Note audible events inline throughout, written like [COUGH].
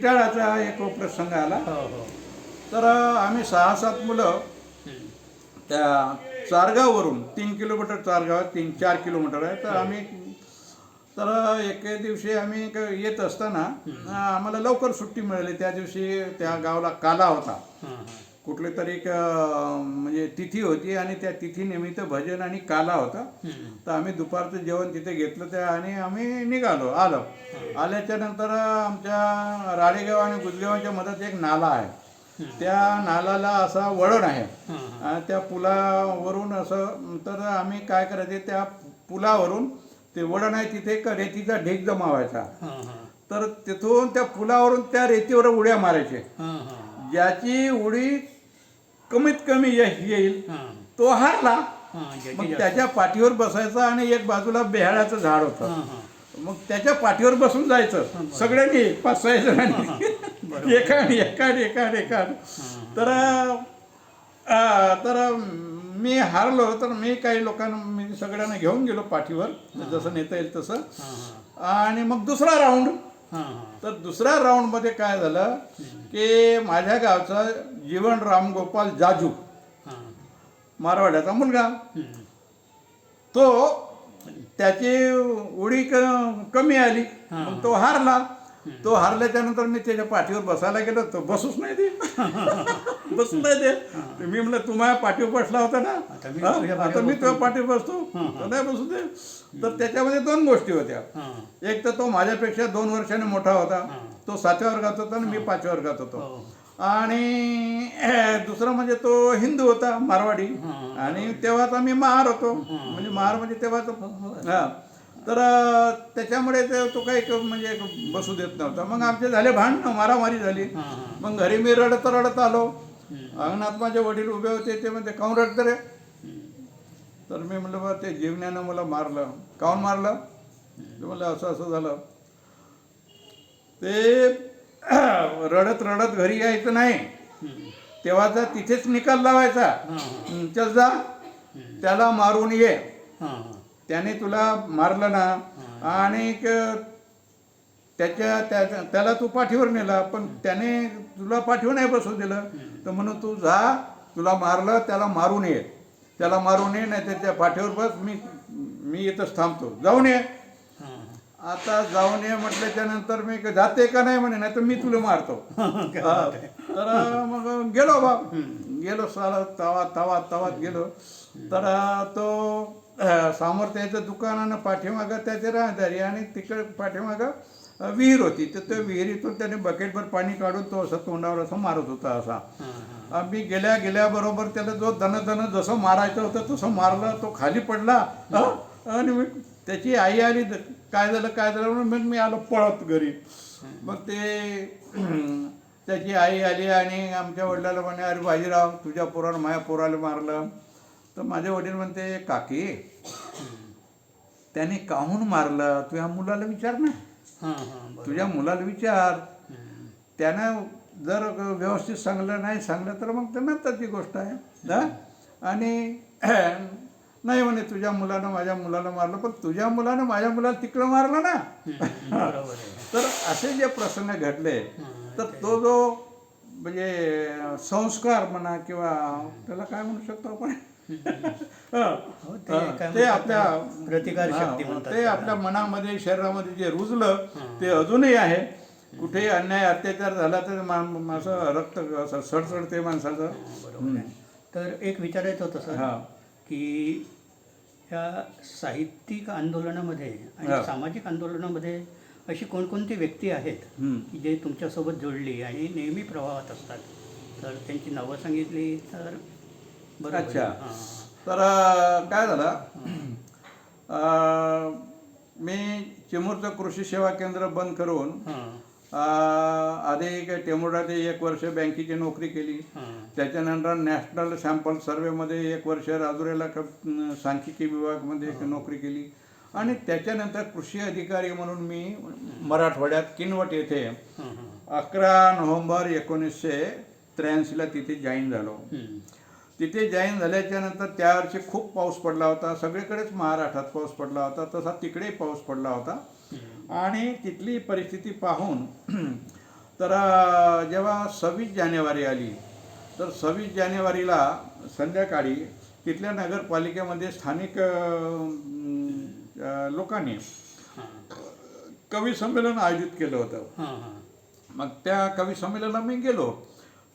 विटाळाचा एक प्रसंग आला. हो हो. तर आम्ही सहा सात मुलं. त्या चारगाववरून तीन किलोमीटर चारगाव आहे, तीन चार किलोमीटर आहे. तर आम्ही तर एके दिवशी आम्ही येत असताना आम्हाला लवकर सुट्टी मिळाली. त्या दिवशी त्या गावाला काला होता. हां हां. कुठली तरी एक म्हणजे तिथी होती आणि त्या तिथीनिमित्त भजन आणि काला होता. तर आम्ही दुपारचं जेवण तिथे घेतलं त्या आणि आम्ही निघालो आलो. आल्याच्यानंतर आमच्या राळेगाव आणि गुजगावाच्या मधात एक नाला आहे. त्या नालाला असा वळण आहे. आणि त्या पुलावरून असं तर आम्ही काय करायचे त्या पुलावरून ते वळण आहे तिथे एक रेतीचा ढीग जमा व्हायचा हां हां तर तिथून त्या पुलावरून त्या रेतीवर उड्या मारायचे. ज्याची उडी कमीत कमी यश येईल. तो हारला. मग त्याच्या पाठीवर बसायचा आणि एक बाजूला बेहाळाचं झाड होतं. मग त्याच्या पाठीवर बसून जायचं. सगळ्यांनी पाच सहा जणांनी. एकाड एकाड एकाड एकाड तर तर मी हारलो. तर मी काही लोकांना मी सगळ्यांना घेऊन गेलो पाठीवर. जसं नेता येईल तसं. आणि मग दुसरा राऊंड तर दुसऱ्या राऊंडमध्ये काय झालं की माझ्या गावचा जीवन रामगोपाल जाजू हां. मारवाड्याचा मुलगा. तो त्याची उडी कमी आली. तो हारला. तो हारल्याच्या नंतर मी त्याच्या पाठीवर बसायला गेलो तो बसूच नाही दे. [LAUGHS] बसूच नाही तर मी म्हणलं तू माझ्या पाठीवर बसला होता ना? आता मी? तुझ्या पाठीवर बसतो. तो नाही बसू दे. तर त्याच्यामध्ये दोन गोष्टी होत्या. एक तर तो माझ्यापेक्षा दोन वर्षाने मोठा होता. तो सातव्या वर्गात होता आणि मी पाचव्या वर्गात होतो. हो. आणि दुसरं म्हणजे तो हिंदू होता मारवाडी. आणि तेव्हाचा मी महार होतो. म्हणजे महार म्हणजे तेव्हाच हा. तर त्याच्यामुळे ते तो काही म्हणजे बसू देत नव्हता. मग आमचे झाले भांडणं मारामारी झाली. मग घरी मी रडत रडत आलो. अंगणात माझे वडील उभे होते ते म्हणते काऊन रडत रे? तर मी म्हणलं बा ते जीवनानं मला मारलं. काऊन मारलं? ते म्हणलं असं असं झालं. ते [CLEARS THROAT] रडत रडत घरी यायचं नाही. तेव्हाचा तिथेच निकाल लावायचा. चल जा. त्याला मारून ये. त्याने तुला मारलं ना आणि त्याच्या त्या- त्याला तू पाठीवर नेला पण त्याने तुला पाठीवर नाही बसू दिलं. तर म्हणून तू जा तुला मारलं त्याला मारून ये त्याला मारून ये नाही त्याच्या पाठीवर बस मी मी इथंच थांबतो. जाऊन ये आता जाऊन ये म्हटल्याच्या नंतर मी जाते का नाही म्हणे नाही तर मी तुला मारतो. [LAUGHS] तर मग गेलो बा गेलो साला तवा तवा तवात गेलो. तर तो सामर्थ्याचं दुकान आणि पाठीमागं त्याचे राहदारी आणि तिकडे पाठीमागं विहीर होती. तर त्या विहिरीतून त्याने बकेटभर पाणी काढून तो असं तोंडावर असं मारत होता असा. आम्ही गेल्या गेल्याबरोबर त्याला जो दन दन जसं मारायचं होतं तसं मारलं तो खाली पडला? आणि मग त्याची आई आली काय झालं काय झालं म्हणून मग मी आलो पळत घरी. मग ते त्याची आई आली आणि आमच्या वडिलाला म्हणे अरे बाजीराव तुझ्या पोरानं माझ्या पोराला मारलं. तर माझे वडील म्हणते काकी त्याने काहून मारलं? तुझ्या मुलाला विचार ना. हां हां तुझ्या मुलाला विचार. त्यानं जर व्यवस्थित सांगलं नाही सांगलं तर मग तर नंतरची गोष्ट आहे? आणि [CLEARS THROAT] नाही म्हणे तुझ्या मुलानं माझ्या मुलाला मारलं पण तुझ्या मुलानं माझ्या मुलाला तिकडं मारलं ना. [LAUGHS] तर असे जे प्रसंग घडले तर तो जो म्हणजे संस्कार म्हणा किंवा त्याला काय म्हणू शकतो आपण? हं. ते काय ते म्हणतात आपल्या त्याला? प्रतिकार शक्ती हं, म्हणतात ते त्याला. आपल्या मनामध्ये शरीरामध्ये जे रुजलं ते अजूनही आहे कुठेही अन्याय अत्याचार झाला तर मा- असं रक्त असं सडसडते माणसाचं बरोबर आहे तर एक विचारायचं होतं सर हा की ह्या साहित्यिक आंदोलनामध्ये हा. आणि सामाजिक आंदोलनामध्ये अशी कोणकोणती व्यक्ती आहेत. की जे तुमच्यासोबत जोडली आणि नेहमी प्रवाहात असतात तर त्यांची नावं सांगितली तर. अच्छा. तर काय झालं मी चिमूरचं कृषी सेवा केंद्र बंद करून आधी काय टेमुर्डात एक वर्ष बँकेची नोकरी केली. त्याच्यानंतर नॅशनल सॅम्पल सर्वेमध्ये एक वर्ष राजुरेला सांख्यिकी विभागमध्ये एक नोकरी केली आणि त्याच्यानंतर कृषी अधिकारी म्हणून मी मराठवाड्यात किनवट येथे. अकरा नोव्हेंबर एकोणीसशे त्र्याऐंशीला तिथे जॉईन झालो. तिथे जॉईन झाल्याच्यानंतर त्या वर्षी खूप पाऊस पडला होता. सगळीकडेच महाराष्ट्रात पाऊस पडला होता. तसा तिकडेही पाऊस पडला होता. आणि तिथली परिस्थिती पाहून [CLEARS THROAT] तर जेव्हा सव्वीस जानेवारी आली तर सव्वीस जानेवारीला संध्याकाळी तिथल्या नगरपालिकेमध्ये स्थानिक लोकांनी कवी संमेलन आयोजित केलं होतं. मग त्या कवी संमेलनाला मी गेलो.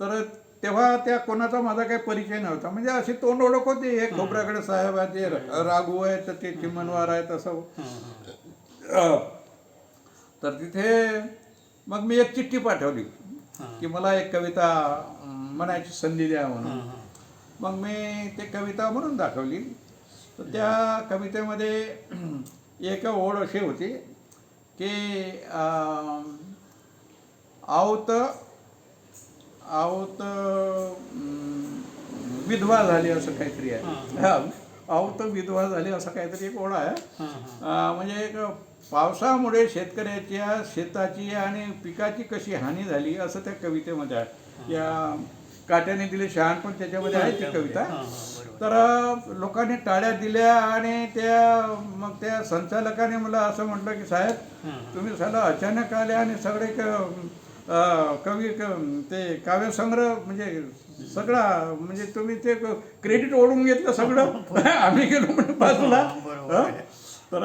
तर तेव्हा त्या कोणाचा माझा काही परिचय नव्हता. म्हणजे अशी तोंड ओळख होती. हे खोबराकडे साहेब आहे ते राघू आहे तर ते चिमणवार आहे तसं हां अं, तर तिथे मग मी एक चिठ्ठी पाठवली. की मला एक कविता म्हणायची संधी द्या म्हणून. मग मी ते कविता म्हणून दाखवली. तर त्या कवितेमध्ये [CLEARS THROAT] एक ओळ अशी होती की आवत आवत अं, विधवा झाली असं काहीतरी आहे. हा. आवत विधवा झाली असं काहीतरी एक ओळ आहे. म्हणजे एक पावसामुळे शेतकऱ्याच्या शेताची आणि पिकाची कशी हानी झाली असं त्या कवितेमध्ये आहे. या काट्याने दिले शहाण पण त्याच्यामध्ये आहे ती कविता. तर लोकांनी टाळ्या दिल्या आणि त्या मग त्या संचालकाने मला असं म्हटलं की साहेब तुम्ही साला अचानक आले आणि सगळे कवी क- ते काव्यसंग्रह म्हणजे सगळा म्हणजे तुम्ही ते क्रेडिट ओढून घेतलं सगळं. [LAUGHS] आम्ही गेलो म्हणजे बाजूला. तर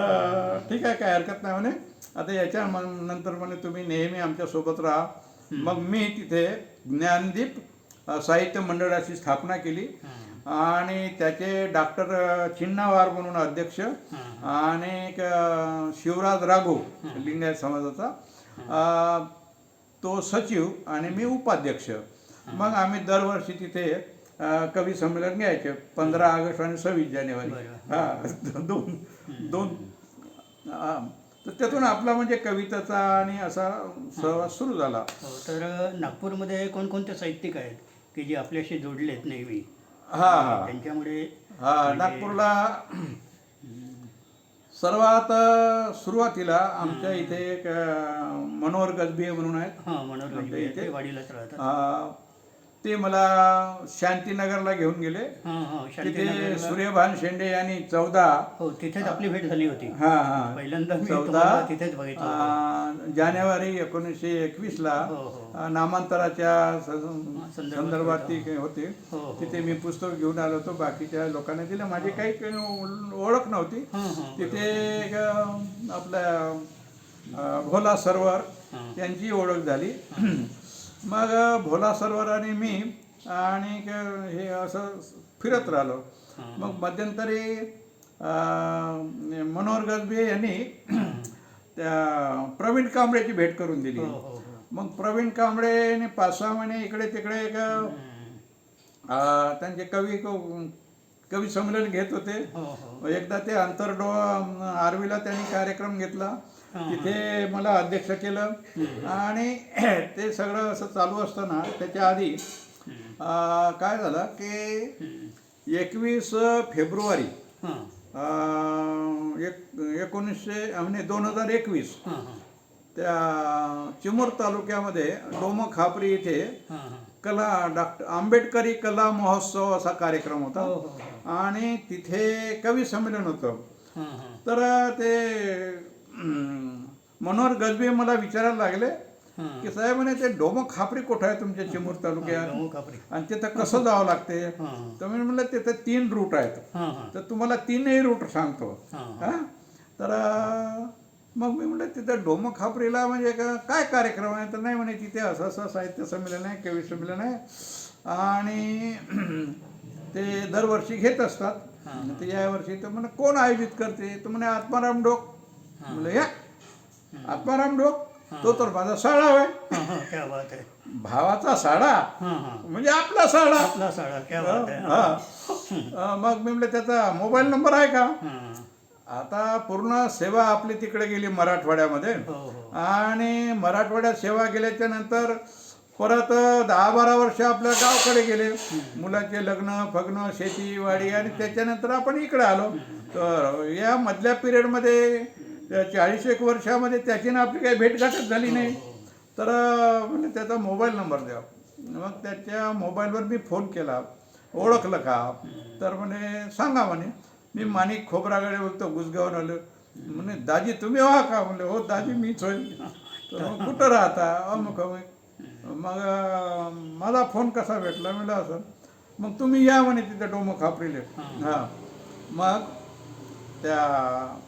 ठीक आहे काय हरकत नाही म्हणे. आता याच्या नंतर म्हणे तुम्ही नेहमी आमच्यासोबत राहा. मग मी तिथे ज्ञानदीप साहित्य मंडळाची स्थापना केली. आणि त्याचे डॉक्टर चिन्नावार म्हणून अध्यक्ष. आणि शिवराज राघो लिंगायत समाजाचा. अं, तो सचिव आणि मी उपाध्यक्ष. मग आम्ही दरवर्षी तिथे कवी संमेलन घ्यायचे. पंधरा ऑगस्ट आणि सव्वीस जानेवारी. हा दोन दोन. तर त्यातून आपला म्हणजे कवितेचा आणि असा सहवास सुरू झाला. हो तर नागपूरमध्ये कोणकोणते साहित्यिक आहेत की जे आपल्याशी जोडलेत नेहमी? हा हा. त्यांच्यामुळे हा नागपूरला सर्वात सुरुवातीला आमच्या इथे एक मनोहर गजबी म्हणून आहेत हां मनोहर आपल्या इथे? वाडीलाच राहतात ते मला शांतीनगरला घेऊन गेले. हां हां तिथे सूर्यभान शेंडे यांनी चौदा. हो तिथेच आपली भेट झाली होती. हा हा. पहिल्यांदा चौदा. तिथेच बघितलं जानेवारी एकोणीसशे एकवीसला हो हो. अं, नामांतराच्या संदर्भात ती होते. हो हो. तिथे मी पुस्तक घेऊन आलो होतो. बाकीच्या लोकांना दिलं. माझी काही काही ओळ- ओळख नव्हती. हां हां. तिथे आपल्या भोला सरवर हां. यांची ओळख झाली. मग भोला सरवर आणि मी आणि हे असं फिरत राहिलो. मग मध्यंतरी मनोहर गजबे यांनी [CLEARS THROAT] त्या प्रवीण कांबळेची भेट करून दिली. हो हो हो. मग प्रवीण कांबळेने पाच सहा महिने इकडे तिकडे एक त्यांचे कवी कवी संमेलन घेत होते. एकदा ते आंतरडो आर्वीला त्यांनी कार्यक्रम घेतला. तिथे मला अध्यक्ष केलं. आणि [CLEARS THROAT] ते सगळं असं चालू असताना त्याच्या आधी काय झालं की. एकवीस फेब्रुवारी हां. एक एकोणीसशे म्हणजे दोन हजार एकवीस हां हां. त्या चिमूर तालुक्यामध्ये डोम खापरी इथे हां हां. कला डॉक्टर आंबेडकरी कला महोत्सव असा कार्यक्रम हो होता हो हो. आणि तिथे कवी संमेलन होतं. हां हां. तर ते मनोहर गजबे मला विचारायला लागले की साहेब म्हणे ते डोम खापरी कुठं आहे तुमच्या चिमूर तालुक्यात? आणि तिथं कसं जावं लागते? तर मी म्हणलं तिथं तीन रूट आहेत. तर तुम्हाला तीनही रूट सांगतो. हां तर मग मी म्हटलं तिथं डोम खापरीला म्हणजे काय कार्यक्रम आहे? तर नाही म्हणे तिथे असं असं साहित्य संमेलन आहे कवी संमेलन आहे. आणि [CLEARS THROAT] ते दरवर्षी घेत असतात. तर यावर्षी तर म्हणे कोण आयोजित करते? तर म्हणे आत्माराम डोक. म्हणलं या. आत्माराम डोक तो तर माझा साडा आहे क्या बात आहे भावाचा साडा म्हणजे आपला साडा आपला साडा मग मी म्हटलं त्याचा मोबाईल नंबर आहे का? आता पूर्ण सेवा आपली तिकडे गेली मराठवाड्यामध्ये. हो हो. आणि मराठवाड्यात सेवा केल्याच्यानंतर परत दहा बारा वर्ष आपल्या गावकडे गेले. मुलाचे लग्न फग्न शेती वाडी आणि त्याच्यानंतर आपण इकडे आलो. तर या मधल्या पिरियडमध्ये चाळीस एक वर्षामध्ये त्याची ना आपली काही भेटघाटच झाली नाही. तर म्हणजे त्याचा मोबाईल नंबर द्या. मग त्याच्या मोबाईलवर मी फोन केला. ओळखलं का? तर म्हणे सांगा म्हणे मी माणिक खोबरागडे बोलतो गुसगावून आलो. म्हणे दाजी तुम्ही व्हा का? म्हणले हो दाजी मीच होईल तर मग कुठं राहता? अमुक अमुक मग मला फोन कसा भेटला? म्हणलं असं. मग तुम्ही या म्हणे तिथे डोमं खापरीले. हां. मग त्या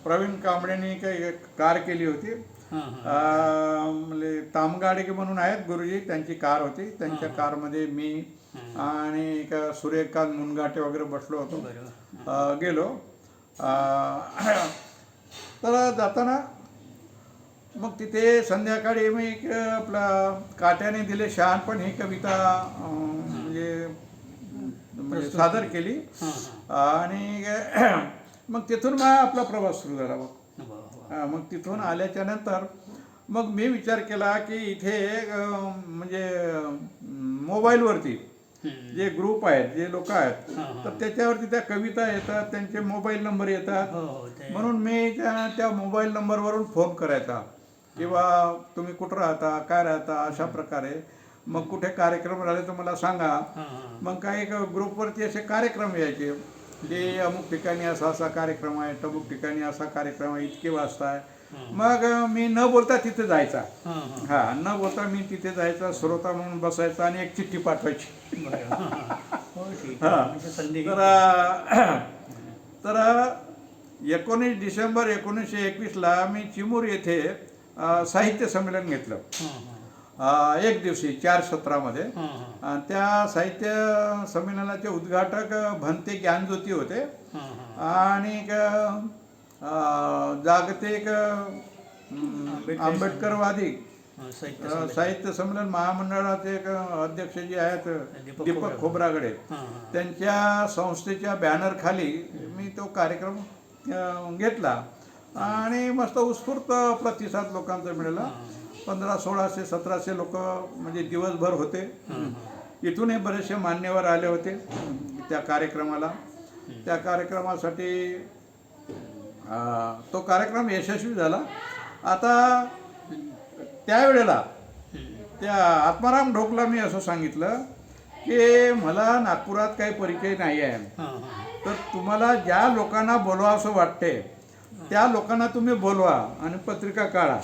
प्रवीण कांबळेनी काही एक कार केली होती. म्हणजे तामगाडे म्हणून आहेत गुरुजी त्यांची कार होती. त्यांच्या कारमध्ये मी आणि एक सूर्यकांत मुनगाटे वगैरे बसलो होतो. गेलो. तर जाताना मग तिथे संध्याकाळी मी एक आपला काट्याने दिले शहाणपण ही कविता म्हणजे म्हणजे सादर केली. आणि मग तिथून मग आपला प्रवास सुरू झाला मग. हा, मग तिथून आल्याच्यानंतर मग मी विचार केला की इथे म्हणजे मोबाईलवरती. जे ग्रुप आहेत जे लोक आहेत. तर त्याच्यावरती त्या कविता येतात त्यांचे मोबाईल नंबर येतात. हो हो म्हणून मी त्या मोबाईल नंबरवरून फोन करायचा. किंवा तुम्ही कुठं राहता काय राहता अशा प्रकारे. मग कुठे कार्यक्रम राहिले तर मला सांगा. मग काही ग्रुपवरती असे कार्यक्रम यायचे. जे अमुक ठिकाणी असा असा कार्यक्रम आहे तमुक ठिकाणी असा कार्यक्रम आहे इतके वाजता आहे. मग मी न बोलता तिथे जायचा. हां न बोलता मी तिथे जायचा श्रोता म्हणून बसायचा आणि एक चिठ्ठी पाठवायची. हां, म्हणजे तर [CLEARS THROAT] तर एकोणीस डिसेंबर एकोणीसशे एकवीसला मी चिमूर येथे साहित्य संमेलन घेतलं. एक दिवशी चार सत्रामध्ये. त्या साहित्य संमेलनाचे उद्घाटक भंते ज्ञानज्योती होते. आणि जागतिक आंबेडकरवादी साहित्य संमेलन. महामंडळाचे अध्यक्ष जे आहेत दीपक खोबरागडे. त्यांच्या संस्थेच्या बॅनर खाली मी तो कार्यक्रम घेतला. आणि मस्त उत्स्फूर्त प्रतिसाद लोकांचा मिळाला. पंधरा सोळाशे सतराशे लोक म्हणजे दिवसभर होते. इथूनही बरेचसे मान्यवर आले होते त्या कार्यक्रमाला. त्या कार्यक्रमासाठी तो कार्यक्रम यशस्वी झाला. आता त्यावेळेला त्या आत्माराम ढोकला मी असं सांगितलं की मला नागपुरात काही परिचय नाही आहे. तर तुम्हाला ज्या लोकांना बोलवा असं वाटते त्या लोकांना तुम्ही बोलवा आणि पत्रिका काढा.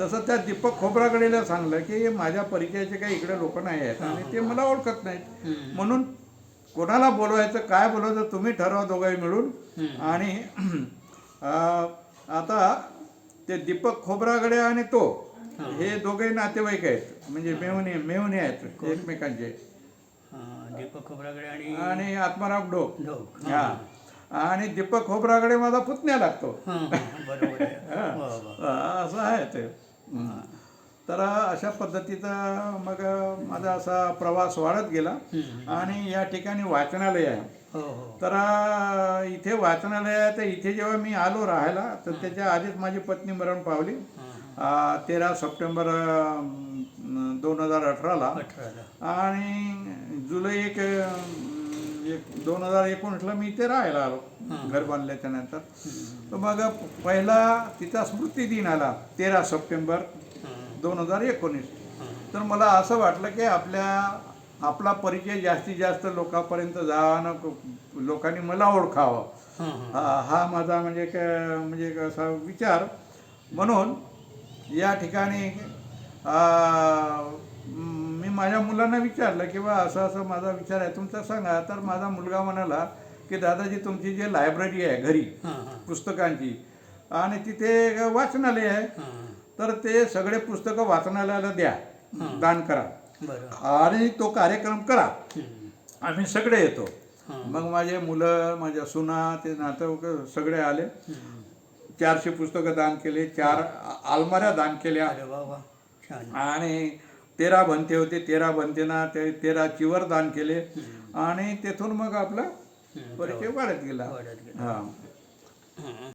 तसं त्या दीपक खोबरागडेला सांगलं की माझ्या परिचयाचे काही इकडे लोक नाही आहेत आणि ते मला ओळखत नाहीत. म्हणून कोणाला बोलवायचं काय बोलवायचं तुम्ही ठरवा दोघांनी मिळून. आणि आता ते दीपक खोबरागडे आणि तो हे. दोघे नातेवाईक आहेत. म्हणजे मेवणे मेवणे आहेत एकमेकांचे. दीपक खोबरागडे आणि आणि आत्माराम डोक. ढोक हा. आणि दीपक खोबरागडे माझा पुतण्या लागतो. हां हां [LAUGHS] हा, असं आहे ते. तर अशा पद्धतीचा मग माझा असा प्रवास वाढत गेला. आणि या ठिकाणी वाचनालय आहे. हो हो. तर इथे वाचनालय आहे तर इथे जेव्हा मी आलो राहायला तर त्याच्या आधीच माझी पत्नी मरण पावली. तेरा सप्टेंबर दोन हजार अठराला. आणि जुलै एक दोन हजार एकोणीसला मी इथे राहायला आलो. घर बांधल्याच्या नंतर. तर मग पहिला तिचा स्मृती दिन आला तेरा सप्टेंबर दोन हजार एकोणीस. तर मला असं वाटलं की आपल्या आपला परिचय जास्तीत जास्त लोकांपर्यंत जावा आणि लोकांनी मला ओळखावं. हां माझा म्हणजे म्हणजे असा विचार. म्हणून या ठिकाणी मी माझ्या मुलांना विचारलं की बा असं असं माझा विचार आहे तुमचा सांगा. तर माझा मुलगा म्हणाला की दादाजी तुमची जी लायब्ररी आहे घरी पुस्तकांची आणि तिथे वाचनालय आहे तर ते सगळे पुस्तकं वाचनालयाला द्या दान करा. आणि तो कार्यक्रम करा. आम्ही सगळे येतो. मग माझे मुलं माझ्या सुना ते नातं सगळे आले. चारशे पुस्तकं दान केले चार आ- अलमाऱ्या दान केल्या. आणि तेरा भंते होते तेरा भंतेना ते तेरा चिवर दान केले. आणि तेथून मग आपला. परिचय वाढत गेला. वाढत गेला. हा. हां.